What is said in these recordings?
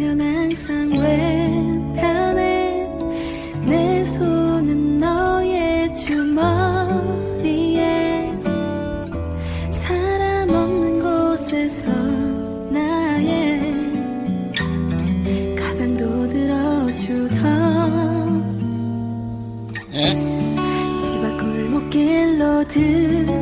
울면 항상 왼편에 내 손은 너의 주머니에. 사람 없는 곳에서 나의 가방도 들어주던 네? 집앞 골목길로 들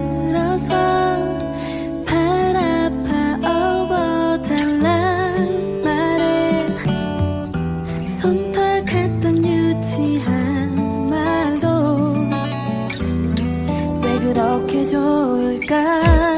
어떻게 좋을까?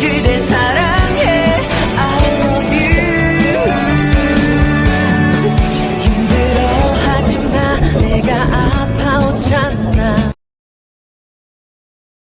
gider